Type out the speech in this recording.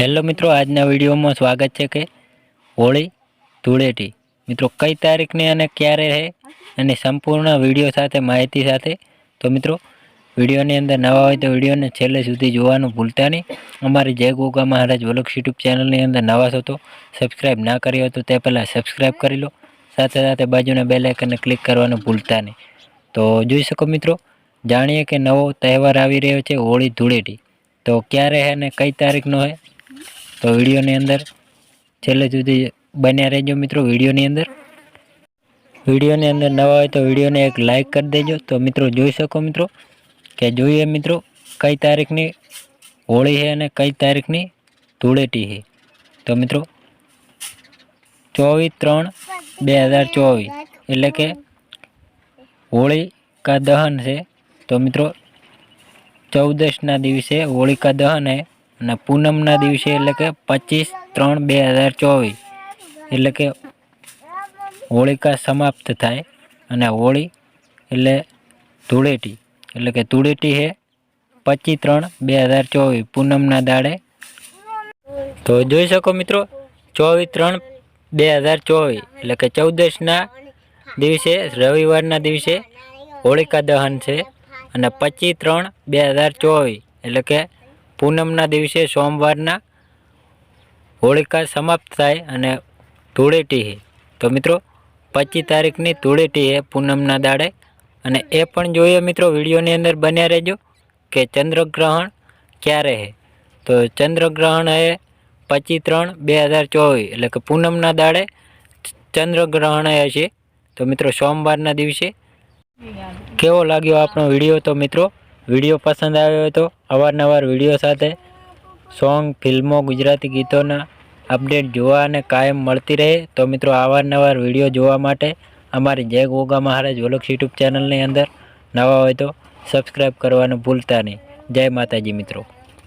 Hello મિત્રો, આજના વિડીયોમાં સ્વાગત છે કે હોળી ધૂળેટી. મિત્રો, કઈ તારીખની અને ક્યારે રહે અને સંપૂર્ણ વીડિયો સાથે, માહિતી સાથે. તો મિત્રો, વિડીયોની અંદર નવા હોય તો વિડીયોને છેલ્લે સુધી જોવાનું ભૂલતા નહીં. અમારી જય ગોગા મહારાજ વલોક્ષ યુટ્યુબ ચેનલની અંદર નવા છો તો સબસ્ક્રાઈબ ના કરી હોય તો તે પહેલાં સબસ્ક્રાઈબ કરી લો. સાથે સાથે બાજુના બેલ આઇકનને ક્લિક કરવાનું ભૂલતા નહીં. તો જોઈ શકો મિત્રો, જાણીએ કે નવો તહેવાર આવી રહ્યો છે હોળી ધૂળેટી. તો ક્યારે હે અને કઈ તારીખનો છે તો વિડીયોની અંદર છેલ્લે સુધી બન્યા રહેજો મિત્રો વિડીયોની અંદર. વિડીયોની અંદર નવા હોય તો વિડીયોને એક લાઇક કરી દેજો. તો મિત્રો જોઈ શકો મિત્રો કે જોઈએ મિત્રો કઈ તારીખની હોળી છે અને કઈ તારીખની ધૂળેટી છે તો મિત્રો ચોવીસ ત્રણ બે હજાર ચોવીસ એટલે કે હોળિકા દહન છે તો મિત્રો ચૌદસના દિવસે હોળિકા દહન છે અને પૂનમના દિવસે એટલે કે પચીસ ત્રણ બે હજાર ચોવીસ, એટલે કે હોળિકા સમાપ્ત થાય અને હોળી એટલે ધૂળેટી, એટલે કે ધૂળેટી છે પચીસ ત્રણ બે હજાર ચોવીસ પૂનમના દાડે. તો જોઈ શકો મિત્રો, ચોવીસ ત્રણ બે હજાર ચોવીસ, એટલે કે ચૌદસના દિવસે, રવિવારના દિવસે હોળિકા દહન છે અને પચીસ ત્રણ બે હજાર ચોવીસ, એટલે કે પૂનમના દિવસે સોમવારના હોળિકા સમાપ્ત થાય અને ધૂળેટી છે તો મિત્રો, પચીસ તારીખની ધૂળેટી છે પૂનમના દાડે. અને એ પણ જોઈએ મિત્રો, વિડીયોની અંદર બન્યા રહેજો કે ચંદ્રગ્રહણ ક્યારે છે તો ચંદ્રગ્રહણ એ પચીસ ત્રણ બે હજાર ચોવીસ, એટલે કે પૂનમના દાડે ચંદ્રગ્રહણ એ હશે. તો મિત્રો, સોમવારના દિવસે કેવો લાગ્યો આપણો વીડિયો? તો મિત્રો વીડિયો પસંદ આવ્યો હોય તો અવારનવાર વીડિયો સાથે સોંગ, ફિલ્મો, ગુજરાતી ગીતોના અપડેટ જોવા અને કાયમ મળતી રહે. તો મિત્રો, અવારનવાર વીડિયો જોવા માટે અમારી જય ગોગા મહારાજ વલોક્ષ યુટ્યુબ ચેનલની અંદર નવા હોય તો સબસ્ક્રાઈબ કરવાનું ભૂલતા નહીં. જય માતાજી મિત્રો.